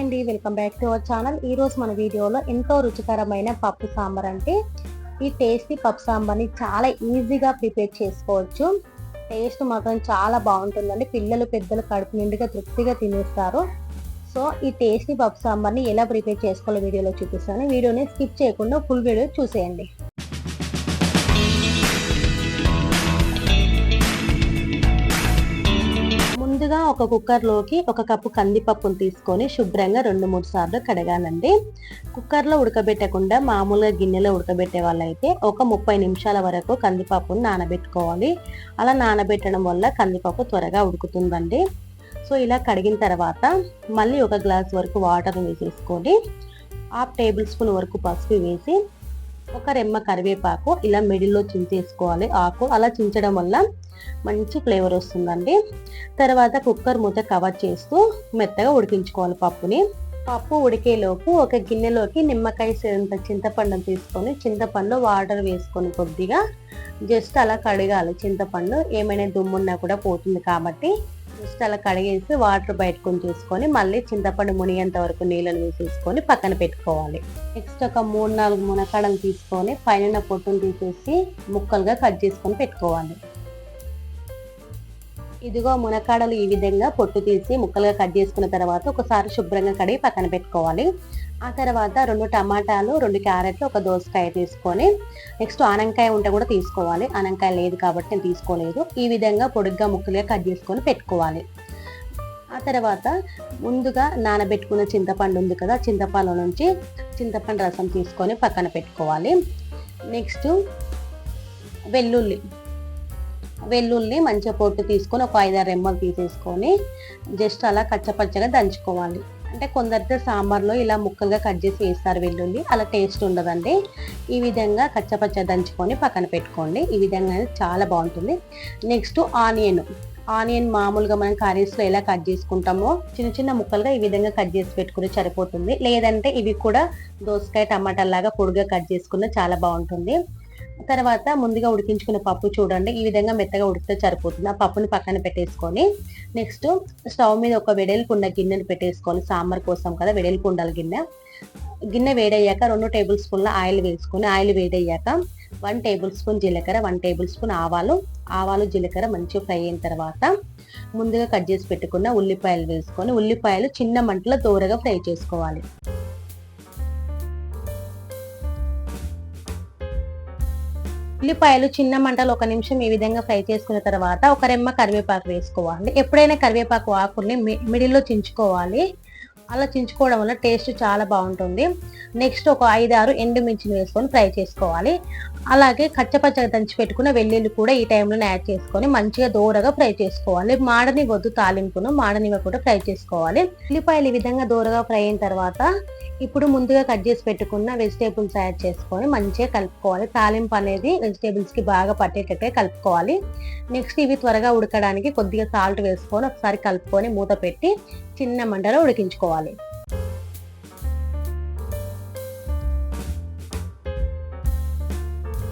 అండి. Welcome back to our channel ఈ రోజు మన వీడియోలో ఎంతో రుచికరమైన పప్పు సాంబార్ అంటే ఈ టేస్టీ పప్పు సాంబార్ని చాలా ఈజీగా ప్రిపేర్ చేసుకోవచ్చు. టేస్ట్ మాత్రం చాలా బాగుంటుందండి. పిల్లలు పెద్దలు కడుపు నిండుగా తృప్తిగా తినేస్తారు. సో ఈ టేస్టీ పప్పు సాంబార్ని ఎలా ప్రిపేర్ చేసుకోవాలో వీడియోలో చూపిస్తాను. వీడియోని స్కిప్ చేయకుండా ఫుల్ వీడియో చూసేయండి. ఒక కుక్కర్లోకి ఒక కప్పు కందిపప్పును తీసుకొని శుభ్రంగా రెండు మూడు సార్లు కడగాలండి. కుక్కర్లో ఉడకబెట్టకుండా మామూలుగా గిన్నెలో ఉడకబెట్టే వాళ్ళైతే ఒక ముప్పై నిమిషాల వరకు కందిపప్పును నానబెట్టుకోవాలి. అలా నానబెట్టడం వల్ల కందిపప్పు త్వరగా ఉడుకుతుందండి. సో ఇలా కడిగిన తర్వాత మళ్ళీ ఒక గ్లాస్ వరకు వాటర్ వేసేసుకొని హాఫ్ టేబుల్ స్పూన్ వరకు పసుపు వేసి ఒక రెమ్మ కరివేపాకు ఇలా మిడిల్లో చించేసుకోవాలి ఆకు అలా చించడం వల్ల మంచి ఫ్లేవర్ వస్తుందండి. తర్వాత కుక్కర్ మూత కవర్ చేస్తూ మెత్తగా ఉడికించుకోవాలి పప్పుని. పప్పు ఉడికేలోపు ఒక గిన్నెలోకి నిమ్మకాయ సేంత చింతపండు తీసుకొని చింతపండు వాటర్ వేసుకొని కొద్దిగా జస్ట్ అలా కడగాలి. చింతపండు ఏమైనా దుమ్మున్నా కూడా పోతుంది కాబట్టి జస్ట్ అలా కడిగేసి వాటర్ బయటకొని చూసుకొని మళ్ళీ చింతపండు మునిగేంత వరకు నీళ్ళను వేసేసుకొని పక్కన పెట్టుకోవాలి. నెక్స్ట్ ఒక మూడు నాలుగు మునకాడలు తీసుకొని పైన పొట్టును తీసేసి ముక్కలుగా కట్ చేసుకొని పెట్టుకోవాలి. ఇదిగో మునకాడలు ఈ విధంగా పొట్టు తీసి ముక్కలుగా కట్ చేసుకున్న తర్వాత ఒకసారి శుభ్రంగా కడిగి పక్కన పెట్టుకోవాలి. ఆ తర్వాత రెండు టమాటాలు రెండు క్యారెట్లు ఒక దోసకాయ తీసుకొని నెక్స్ట్ ఆనంకాయ ఉంటే కూడా తీసుకోవాలి. ఆనంకాయ లేదు కాబట్టి నేను తీసుకోలేదు. ఈ విధంగా పొడుగ్గా ముక్కలుగా కట్ చేసుకొని పెట్టుకోవాలి. ఆ తర్వాత ముందుగా నానబెట్టుకున్న చింతపండు ఉంది కదా చింతపండు నుంచి చింతపండు రసం తీసుకొని పక్కన పెట్టుకోవాలి. నెక్స్ట్ వెల్లుల్లి వెల్లుల్లి మంచిగా పొట్టు తీసుకొని ఒక ఐదారు రెమ్మలు తీసేసుకొని జస్ట్ అలా కచ్చపచ్చగా దంచుకోవాలి. అంటే కొందరితో సాంబార్లో ఇలా ముక్కలుగా కట్ చేసి వేస్తారు వెల్లుల్లి అలా టేస్ట్ ఉండదండి. ఈ విధంగా కచ్చపచ్చ దంచుకొని పక్కన పెట్టుకోండి. ఈ విధంగా చాలా బాగుంటుంది. Next onion. ఆనియన్ మామూలుగా మనం కర్రీస్లో ఎలా కట్ చేసుకుంటామో చిన్న చిన్న ముక్కలుగా ఈ విధంగా కట్ చేసి పెట్టుకుని సరిపోతుంది. లేదంటే ఇవి కూడా దోసకాయ టమాటాలాగా పొడిగా కట్ చేసుకున్న చాలా బాగుంటుంది. తర్వాత ముందుగా ఉడికించుకున్న పప్పు చూడండి. ఈ విధంగా మెత్తగా ఉడికితే సరిపోతుంది. ఆ పప్పుని పక్కన పెట్టేసుకొని నెక్స్ట్ స్టవ్ మీద ఒక వెడల్పు ఉన్న గిన్నెని పెట్టేసుకొని సాంబార్ కోసం కదా వెడల్పు ఉండాలి గిన్నె. గిన్నె వేడయ్యాక రెండు టేబుల్ స్పూన్ల ఆయిల్ వేసుకొని ఆయిల్ వేడయ్యాక వన్ టేబుల్ స్పూన్ జీలకర్ర వన్ టేబుల్ స్పూన్ ఆవాలు. ఆవాలు జీలకర్ర మంచిగా ఫ్రై అయిన తర్వాత ముందుగా కట్ చేసి పెట్టుకున్న ఉల్లిపాయలు వేసుకొని ఉల్లిపాయలు చిన్న మంటలో దూరగా ఫ్రై చేసుకోవాలి. ఉల్లిపాయలు చిన్న మంటలు ఒక నిమిషం ఈ విధంగా ఫ్రై చేసుకున్న తర్వాత ఒక రెమ్మ కరివేపాకు వేసుకోవాలి. ఎప్పుడైనా కరివేపాకు ఆకుల్ని మిడిల్లో చించుకోవాలి. అలా చించుకోవడం వల్ల టేస్ట్ చాలా బాగుంటుంది. నెక్స్ట్ ఒక ఐదు ఆరు ఎండుమిర్చిని వేసుకొని ఫ్రై చేసుకోవాలి. అలాగే కచ్చపచ్చగా దంచి పెట్టుకున్న వెల్లుల్లి కూడా ఈ టైంలో యాడ్ చేసుకొని మంచిగా దూరగా ఫ్రై చేసుకోవాలి. మాడని వద్దు తాలింపును మాడనివ్వకుండా ఫ్రై చేసుకోవాలి. ఉల్లిపాయలు ఈ విధంగా దూరగా ఫ్రై అయిన తర్వాత ఇప్పుడు ముందుగా కట్ చేసి పెట్టుకున్న వెజిటేబుల్స్ యాడ్ చేసుకొని మంచిగా కలుపుకోవాలి. తాలింపు అనేది వెజిటేబుల్స్కి బాగా పట్టేటట్టుగా కలుపుకోవాలి. నెక్స్ట్ ఇవి త్వరగా ఉడకడానికి కొద్దిగా సాల్ట్ వేసుకొని ఒకసారి కలుపుకొని మూత పెట్టి చిన్న మంటలో ఉడికించుకోవాలి.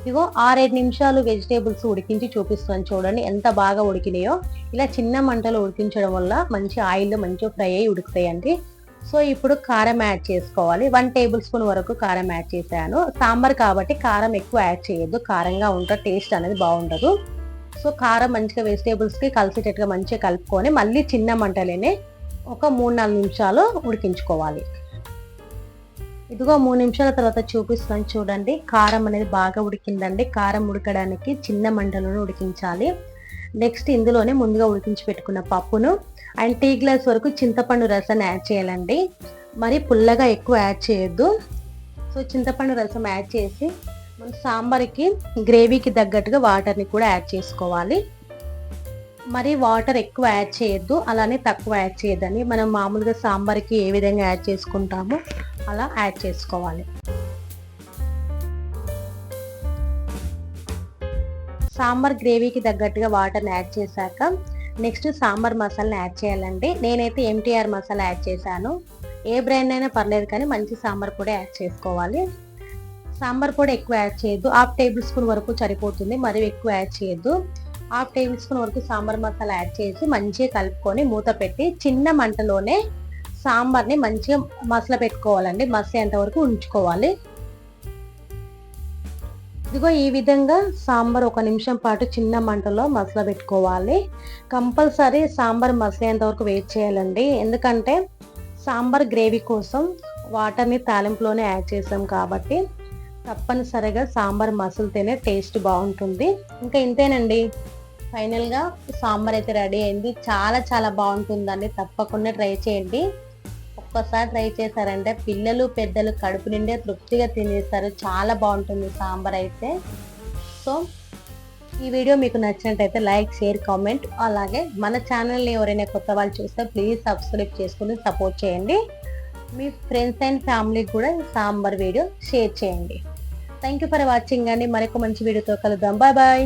ఇగో ఆరేడు నిమిషాలు వెజిటేబుల్స్ ఉడికించి చూపిస్తున్నాను చూడండి ఎంత బాగా ఉడికినాయో. ఇలా చిన్న మంటలో ఉడికించడం వల్ల మంచి ఆయిల్ మంచిగా ఫ్రై అయ్యి ఉడుకుతాయండి. సో ఇప్పుడు కారం యాడ్ చేసుకోవాలి. వన్ టేబుల్ స్పూన్ వరకు కారం యాడ్ చేశాను. సాంబార్ కాబట్టి కారం ఎక్కువ యాడ్ చేయొద్దు. కారంగా ఉంటే టేస్ట్ అనేది బాగుండదు. సో కారం మంచిగా వెజిటేబుల్స్కి కలిసేటట్టుగా మంచిగా కలుపుకొని మళ్ళీ చిన్న మంటలోనే ఒక మూడు నాలుగు నిమిషాలు ఉడికించుకోవాలి. ఇదిగో మూడు నిమిషాల తర్వాత చూపిస్తాను చూడండి. కారం అనేది బాగా ఉడికిందండి. కారం ఉడకడానికి చిన్న మంటలను ఉడికించాలి. నెక్స్ట్ ఇందులోనే ముందుగా ఉడికించి పెట్టుకున్న పప్పును అండ్ టీ గ్లాస్ వరకు చింతపండు రసం యాడ్ చేయాలండి. మరి పుల్లగా ఎక్కువ యాడ్ చేయొద్దు. సో చింతపండు రసం యాడ్ చేసి మన సాంబార్కి గ్రేవీకి తగ్గట్టుగా వాటర్ని కూడా యాడ్ చేసుకోవాలి. మరి వాటర్ ఎక్కువ యాడ్ చేయొద్దు అలానే తక్కువ యాడ్ చేయొద్దని మనం మామూలుగా సాంబార్కి ఏ విధంగా యాడ్ చేసుకుంటామో అలా యాడ్ చేసుకోవాలి. సాంబార్ గ్రేవీకి తగ్గట్టుగా వాటర్ని యాడ్ చేశాక నెక్స్ట్ సాంబార్ మసాలాని యాడ్ చేయాలండి. నేనైతే ఎంటీఆర్ మసాలా యాడ్ చేశాను. ఏ బ్రాండ్ అయినా పర్లేదు కానీ మంచి సాంబార్ పొడి యాడ్ చేసుకోవాలి. సాంబార్ పొడి ఎక్కువ యాడ్ చేయొద్దు. హాఫ్ టేబుల్ స్పూన్ వరకు సరిపోతుంది. మరి ఎక్కువ యాడ్ చేయొద్దు. హాఫ్ టేబుల్ స్పూన్ వరకు సాంబార్ మసాలా యాడ్ చేసి మంచిగా కలుపుకొని మూత పెట్టి చిన్న మంటలోనే సాంబార్ని మంచిగా మసల పెట్టుకోవాలండి. మసేంత వరకు ఉంచుకోవాలి. ఇదిగో ఈ విధంగా సాంబార్ ఒక నిమిషం పాటు చిన్న మంటలో మసల పెట్టుకోవాలి. కంపల్సరీ సాంబార్ మసలేంత వరకు వెయిట్ చేయాలండి. ఎందుకంటే సాంబార్ గ్రేవీ కోసం వాటర్ని తాలింపులోనే యాడ్ చేసాం కాబట్టి తప్పనిసరిగా సాంబార్ మసలితేనే టేస్ట్ బాగుంటుంది. ఇంకా ఇంతేనండి. ఫైనల్గా సాంబార్ అయితే రెడీ అయింది. చాలా చాలా బాగుంటుందండి. తప్పకుండా ట్రై చేయండి. ఒక్కసారి ట్రై చేశారంటే పిల్లలు పెద్దలు కడుపు నిండే తృప్తిగా తినేస్తారు. చాలా బాగుంటుంది సాంబార్ అయితే. సో ఈ వీడియో మీకు నచ్చినట్టయితే లైక్ షేర్ కామెంట్. అలాగే మన ఛానల్ని ఎవరైనా కొత్త వాళ్ళు చూస్తే ప్లీజ్ సబ్స్క్రైబ్ చేసుకుని సపోర్ట్ చేయండి. మీ ఫ్రెండ్స్ అండ్ ఫ్యామిలీకి కూడా సాంబార్ వీడియో షేర్ చేయండి. థ్యాంక్ యూ ఫర్ వాచింగ్ అండి. మరొక మంచి వీడియోతో కలుద్దాం. Bye bye.